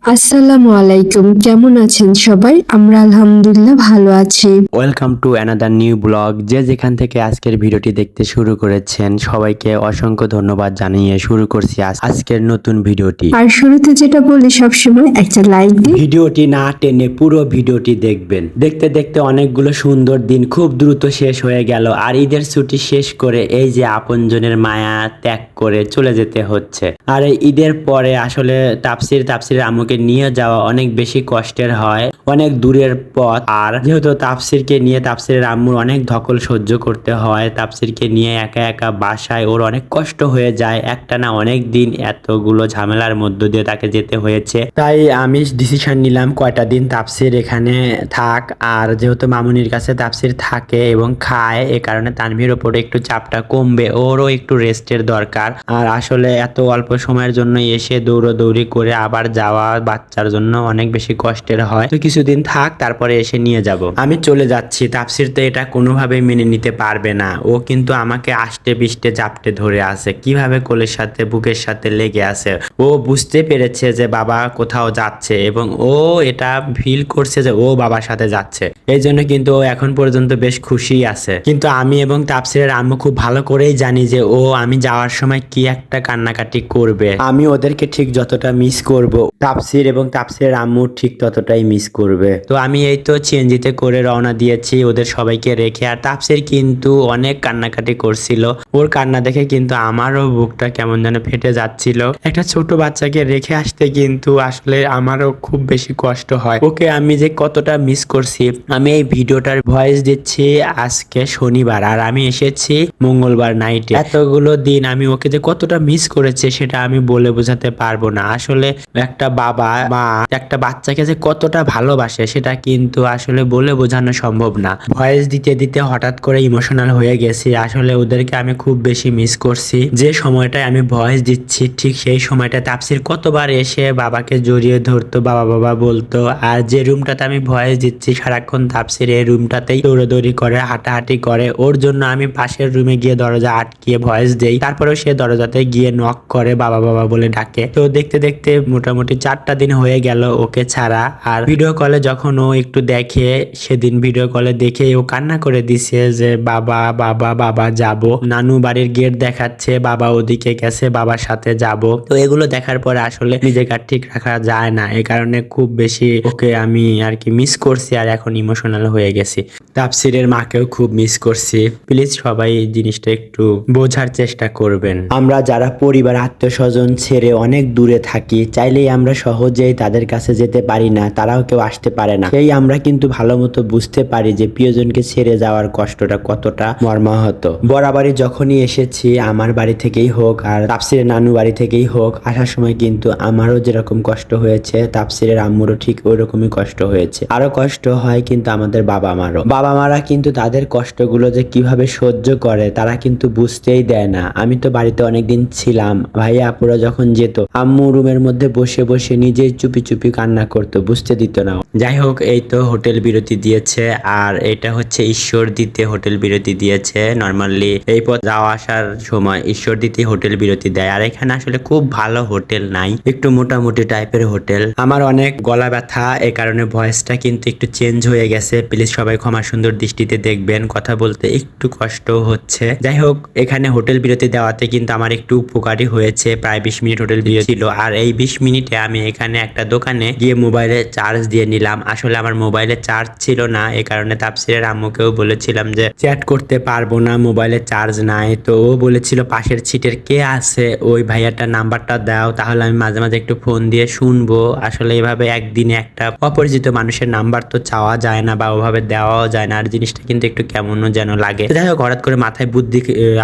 আসসালামু আলাইকুম কেমন আছেন সবাই? আমরা আলহামদুলিল্লাহ ভালো আছি। Welcome to another new blog যে যেখান থেকে আজকের ভিডিওটি দেখতে শুরু করেছেন সবাইকে অসংখ্য ধন্যবাদ জানিয়ে শুরু করছি আজকের নতুন ভিডিওটি। আর শুরুতে যেটা বলি সবসময় একটা লাইক দিন। ভিডিওটি না টেনে পুরো ভিডিওটি দেখবেন। দেখতে দেখতে অনেকগুলো সুন্দর দিন খুব দ্রুত শেষ হয়ে গেল আর ঈদের ছুটি শেষ করে এই যে আপনজনের মায়া ত্যাগ করে চলে যেতে হচ্ছে। আর এই ঈদের পরে আসলে তাপসির তাপসির আম্মুকে নিয়ে যাওয়া অনেক বেশি কষ্টের হয়, অনেক দূরের পথ। আর যেহেতু তাপসিরকে নিয়ে তাপসিরের আম্মুর অনেক ধকল সহ্য করতে হয় তাপসিরকে নিয়ে একা একা বাসায় ওর অনেক কষ্ট হয়ে যায়। একটা না অনেক দিন এতগুলো ঝামেলার মধ্য দিয়ে তাকে যেতে হয়েছে। তাই আমি ডিসিশন নিলাম কয়টা দিন তাপসির এখানে থাক। আর যেহেতু মামুনির কাছে তাপসির থাকে এবং খায়, এ কারণে তানভীর ওপরে একটু চাপটা কমবে। ওরও একটু রেস্টের দরকার। আর আসলে এত অল্প সময়ের জন্য এসে দৌড়দৌড়ি করে আবার যাওয়া বাচ্চার জন্য অনেক বেশি কষ্টের হয়। তো কিছুদিন থাক, তারপরে এসে নিয়ে যাব। আমি চলে যাচ্ছি। তাপসির তো এটা কোনোভাবে মেনে নিতে পারবে না। ও কিন্তু আমাকে আষ্টে পিষ্টে চাপটে ধরে আছে। কীভাবে কোলের সাথে, বুকের সাথে লেগে আছে? ও বুঝতে পেরেছে যে বাবা কোথাও যাচ্ছে এবং ও এটা ফিল করছে যে ও বাবার সাথে যাচ্ছে। এই জন্য কিন্তু ও এখন পর্যন্ত বেশ খুশি আছে। কিন্তু আমি এবং তাপসিরের আম্মু খুব ভালো করেই জানি যে ও, আমি যাওয়ার সময় কি একটা কান্নাকাটি করবে। আমি ওদেরকে ঠিক যতটা মিস করব। তাপসির এবং তাপসিরের আম্মু ঠিক ততটাই মিস করবে। তো আমি এই তো চিএনজিতে করে রওনা দিয়েছি, ওদের সবাইকে রেখে। আর তাপসির কিন্তু অনেক কান্নাকাটি করছিল। ওর কান্না দেখে কিন্তু আমারও বুকটা কেমন যেন ফেটে যাচ্ছিল। একটা ছোট বাচ্চাকে রেখে আসতে কিন্তু আসলে আমারও খুব বেশি কষ্ট হয়। ওকে আমি যে কতটা মিস করছি, আমি এই ভিডিওটার ভয়েস দিচ্ছি আজকে শনিবার, আর আমি এসেছি মঙ্গলবার নাইটে এতগুলো দিন আমি ওকে যে কতটা মিস করেছে, সেটা আমি বলে বোঝাতে পারব না। আসলে একটা বাবা মা একটা বাচ্চাকে যে কতটা ভালোবাসে, সেটা কিন্তু আসলে বলে বোঝানো সম্ভব না। ভয়েস দিতে দিতে হঠাৎ করে ইমোশনাল হয়ে গেছি। আসলে ওদেরকে আমি খুব বেশি মিস করছি। যে সময়টায় আমি ভয়েস দিচ্ছি, ঠিক সেই সময়টা তাপসির কতবার এসে বাবাকে জড়িয়ে ধরতো, বাবা বাবা বলতো, আর যে রুমটাতে আমি ভয়েস দিচ্ছি, সারাক্ষণ তাপসির এই রুমটাতেই দৌড়াদৌড়ি করে, হাঁটাহাঁটি করে, ওর জন্য আমি পাশের রুমে গিয়ে দরজা আটকিয়ে ভয়েস দেই। তারপরেও সে দরজাতে গিয়ে নক করে, বাবা বাবা বলে ডাকে। তো দেখতে দেখতে মোটামুটি চারটা দিন হয়ে গেল ওকে ছাড়া। আর ভিডিও কলে যখন ও একটু দেখে, সেদিন ভিডিও কলে দেখে ও কান্না করে দিছে যে, বাবা বাবা বাবা, যাব। নানু বাড়ির গেট দেখাচ্ছে, বাবা ওদিকে গেছে, বাবার সাথে যাব। তো এগুলো দেখার পরে আসলে নিজেকে ঠিক রাখা যায় না। এই কারণে খুব বেশি ওকে আমি আর কি মিস করছি আর এখন ইমোশনাল হয়ে গেছি। তাপসিরের মাকেও খুব মিস করছি। প্লিজ সবাই জিনিসটা একটু বোঝার চেষ্টা করবেন। আমরা যারা পরিবার আত্মীয় স্বজন ছেড়ে অনেক দূরে থাকি, চাইলেই আমরা সহজেই তাদের কাছে যেতে পারি না, তারাও কেউ আসতে পারে না। সেই আমরা কিন্তু ভালো মতো বুঝতে পারি যে প্রিয়জনকে ছেড়ে যাওয়ার কষ্টটা কতটা মর্মাহত। বরাবরই যখনই এসেছি, আমার বাড়ি থেকেই হোক আর তাপসিরের নানু বাড়ি থেকেই হোক, আসার সময় কিন্তু আমারও যেরকম কষ্ট হয়েছে, তাপসিরের আম্মুরও ঠিক ওই রকমই কষ্ট হয়েছে। আরও কষ্ট হয় কিন্তু আমাদের বাবা মারও বাবা মারা কিন্তু তাদের কষ্টগুলো যে কীভাবে সহ্য করে, তারা কিন্তু বুঝতেই দেয় না। আমি তো বাড়িতে অনেকদিন ছিলাম। ভাইয়া আপুরা যখন যেত, আম্মু রুমের মধ্যে বসে বসে নিজেই চুপি চুপি কান্না করতো বুঝতে দিত না যাই হোক এই তো হোটেল বিরতি দিয়েছে, আর এটা হচ্ছে ঈশ্বর দিতে হোটেল বিরতি দিয়েছে। নর্মালি এই পথ যাওয়া আসার সময় ঈশ্বর দিতে হোটেল বিরতি দেয়। আর এখানে আসলে খুব ভালো হোটেল নাই, একটু মোটামুটি টাইপের হোটেল। আমার অনেক গলা ব্যথা এই কারণে ভয়েসটা কিন্তু একটু চেঞ্জ হয়ে গেছে। প্লিজ সবাই ক্ষমা সুন্দর দৃষ্টিতে দেখবেন, কথা বলতে একটু কষ্ট হচ্ছে। যাই হোক এখানে হোটেল বিরতি দেওয়াতে কিন্তু আমার একটু উপকারী হয়েছে। প্রায় বিশ মিনিট হোটেল বিরতি ছিল। আর এই বিশ মিনিটে আমি এখানে একটা দোকানে গিয়ে মোবাইলে চার্জ দিয়ে আসলে আমার মোবাইলে চার্জ ছিল না এই কারণে তাপসিরের আম্মুকেও বলেছিলাম যে চ্যাট করতে পারব না, মোবাইলে চার্জ নাই। তো ও বলেছিল, পাশের সিটের কে আছে? ওই ভাইয়াটার নাম্বারটা দাও, তাহলে আমি মাঝে মাঝে একটু ফোন দিয়ে শুনব। আসলে এভাবে একদিনে একটা অপরিচিত মানুষের নাম্বার তো চাওয়া যায় না বা ওভাবে দেওয়াও যায় না, আর জিনিসটা কিন্তু একটু কেমনও যেন লাগে। যাই হোক, হঠাৎ করে মাথায় বুদ্ধি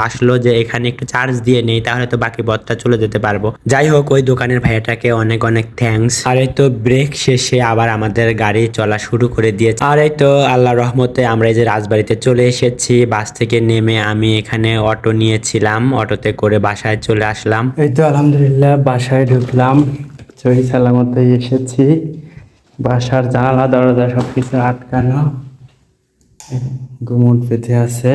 আসলো যে এখানে একটু চার্জ দিয়ে নেই, তাহলে তো বাকি পথটা চলে যেতে পারব। যাই হোক, ওই দোকানের ভাইয়াটাকে অনেক অনেক থ্যাঙ্কস আর তো ব্রেক শেষে আবার আমাদের গাড়ি চলা শুরু করে দিয়েছে। আর এই তো আল্লাহ রহমতে আমরা এই যে রাজবাড়িতে চলে এসেছি। বাস থেকে নেমে আমি এখানে অটো নিয়েছিলাম। অটোতে করে বাসায় চলে আসলাম। এই তো আলহামদুলিল্লাহ, বাসায় ঢুকলাম। সহি সালামতে এসেছি। বাসার জানালা, দরজা সব কিছু আটকানো। ঘুমুট বেঁধে আছে।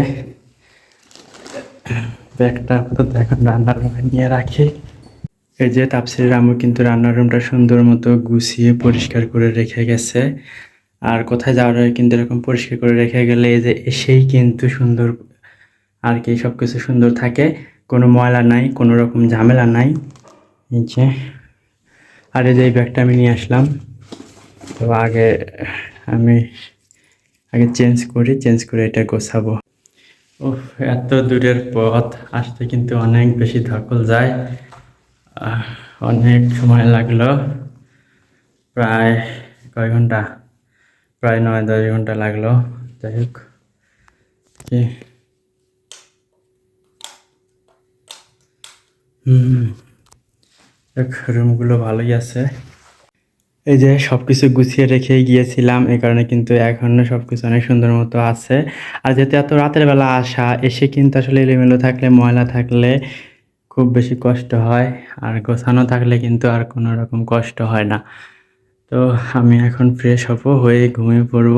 ব্যাগটা আপাতত এখন রান্নার নিয়ে রাখি। এই যে তাপসির আম্মু কিন্তু রান্নার রুমটা সুন্দর মতো গুছিয়ে পরিষ্কার করে রেখে গেছে। আর কোথায় যাওয়ার কিন্তু এরকম পরিষ্কার করে রেখে গেলে এই যে এসেই কিন্তু সুন্দর আর কি সব কিছু সুন্দর থাকে। কোনো ময়লা নাই, কোনো রকম ঝামেলা নাই। এই যে, আর এই যে ব্যাগটা আমি নিয়ে আসলাম। তো আগে আমি আগে চেঞ্জ করি, চেঞ্জ করে এটা গোছাবো। উফ, এত দূরের পথ, আসতে কিন্তু অনেক বেশি ধকল যায়। অনেক সময় লাগল। প্রায় কয় ঘণ্টা? প্রায় নয়, দশ ঘণ্টা লাগল। যাই হোক রুমগুলো ভালোই আছে। এই যে সব কিছু গুছিয়ে রেখে গিয়েছিলাম এই কারণে কিন্তু এখনও সব কিছু অনেক সুন্দর মতো আছে। আর যেহেতু এত রাতের বেলা আসা, এসে কিন্তু আসলে এলোমেলো থাকলে, ময়লা থাকলে খুব বেশি কষ্ট হয়, আর গোছানো থাকলে কিন্তু আর কোনো রকম কষ্ট হয় না। তো আমি এখন ফ্রেশ হব, হয়ে ঘুমিয়ে পড়ব।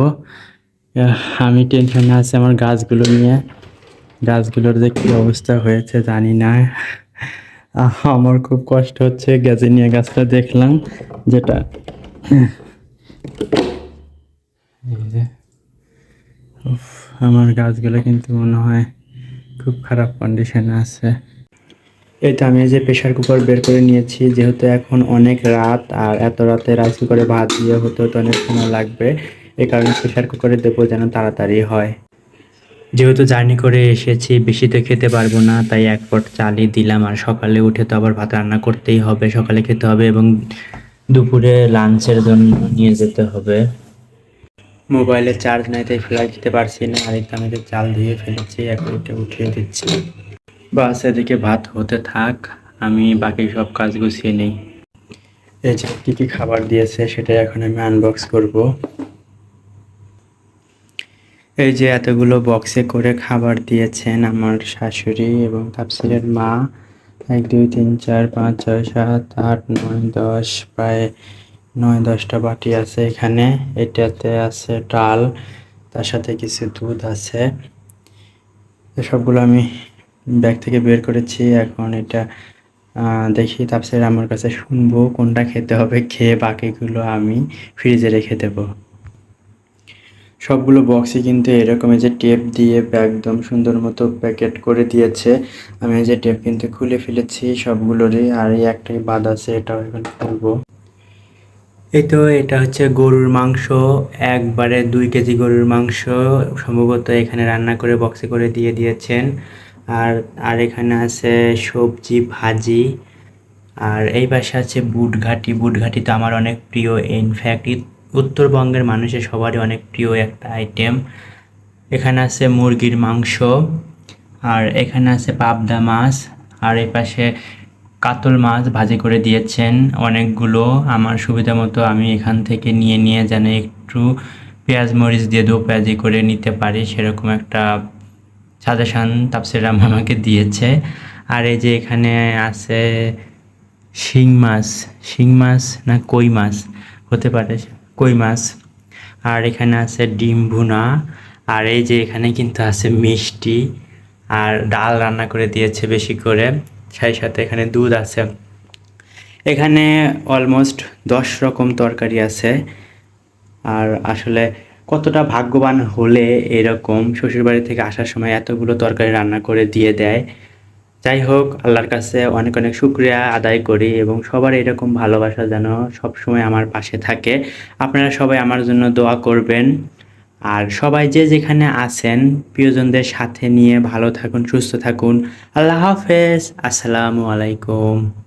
আমি টেনশনে আছি আমার গাছগুলো নিয়ে। গাছগুলোর যে কী অবস্থা হয়েছে জানি না। আমার খুব কষ্ট হচ্ছে গ্যাজেনিয়া গাছটা দেখলাম, যেটা আমার গাছগুলো কিন্তু মনে হয় খুব খারাপ কন্ডিশনে আছে। এই তো আমি যে প্রেশার কুকার বের করে নিয়েছি, যেহেতু এখন অনেক রাত আর এত রাতে রাইস কুকারে ভাত দিয়ে হতে হতে অনেক সময় লাগবে এই কারণে প্রেশার কুকারে দেবো যেন তাড়াতাড়ি হয়। যেহেতু জার্নি করে এসেছি, বেশি তো খেতে পারব না, তাই এক পট চালই দিলাম, আর সকালে উঠে তো আবার ভাত রান্না করতেই হবে, সকালে খেতে হবে এবং দুপুরে লাঞ্চের জন্য নিয়ে যেতে হবে। মোবাইলে চার্জ নাই, তাই ফ্লাই দিতে পারছি না, আর আমি চাল দিয়ে ফেলেছি, এখন এটা উঠিয়ে দিচ্ছি। বাস, এদিকে ভাত হতে থাক, আমি বাকি সব কাজ গুছিয়ে নেই। এই যে কী কী খাবার দিয়েছে, সেটা এখন আমি আনবক্স করব। এই যে এতগুলো বক্সে করে খাবার দিয়েছেন আমার শাশুড়ি এবং তাপসিরের মা। এক, দুই, তিন, চার, পাঁচ, ছয়, সাত, আট, নয়, দশ, প্রায় নয়, দশটা বাটি আছে এখানে। এটাতে আছে ডাল, তার সাথে কিছু দুধ আছে। এসবগুলো আমি ব্যাগ থেকে বের করেছি। এখন এটা দেখি তাপসির আমার কাছে শুনব, কোনটা খেতে হবে, খেয়ে বাকিগুলো আমি ফ্রিজে রেখে দেবো। সবগুলো বক্সই কিন্তু এরকম যে টেপ দিয়ে একদম সুন্দর মতো প্যাকেট করে দিয়েছে। আমি যে টেপ কিন্তু খুলে ফেলেছি সবগুলোরই, আর এই একটাই বাদ আছে, এটাও এখন খুলবো। এই তো এটা হচ্ছে গরুর মাংস, একবারে দুই কেজি গরুর মাংস, সম্ভবত এখানে রান্না করে বক্সে করে দিয়ে দিয়েছেন। আর আর এখানে আছে সবজি, ভাজি, আর এই পাশে আছে বুটঘাটি। বুটঘাটি তো আমার অনেক প্রিয়। ইনফ্যাক্ট উত্তরবঙ্গের মানুষের সবারই অনেক প্রিয় একটা আইটেম এখানে আছে মুরগির মাংস, আর এখানে আছে পাবদা মাছ, আর এই পাশে কাতল মাছ ভাজি করে দিয়েছেন অনেকগুলো। আমার সুবিধা মতো আমি এখান থেকে নিয়ে নিয়ে যেন একটু পেঁয়াজ মরিচ দিয়ে দু পেঁয়াজি করে নিতে পারি, সেরকম একটা সাজেশান তাপসির রাম আমাকে দিয়েছে। আর এই যে এখানে আছে শিং মাছ শিং মাছ না কই মাছ? হতে পারে কই মাছ। আর এখানে আছে ডিম ভুনা। আর এই যে এখানে কিন্তু আছে মিষ্টি। আর ডাল রান্না করে দিয়েছে বেশি করে। সেই সাথে এখানে দুধ আছে। এখানে অলমোস্ট দশ রকম তরকারি আছে। আর আসলে কতটা ভাগ্যবান হলে এরকম শ্বশুরবাড়ি থেকে আসার সময় এতগুলো তরকারি রান্না করে দিয়ে দেয়। যাই হোক, আল্লাহর কাছে অনেক অনেক শুক্রিয়া আদায় করি এবং সবার এরকম ভালোবাসা যেন সবসময় আমার পাশে থাকে। আপনারা সবাই আমার জন্য দোয়া করবেন। আর সবাই যে যেখানে আছেন, প্রিয়জনদের সাথে নিয়ে ভালো থাকুন, সুস্থ থাকুন। আল্লাহ হাফেজ। আসসালামু আলাইকুম।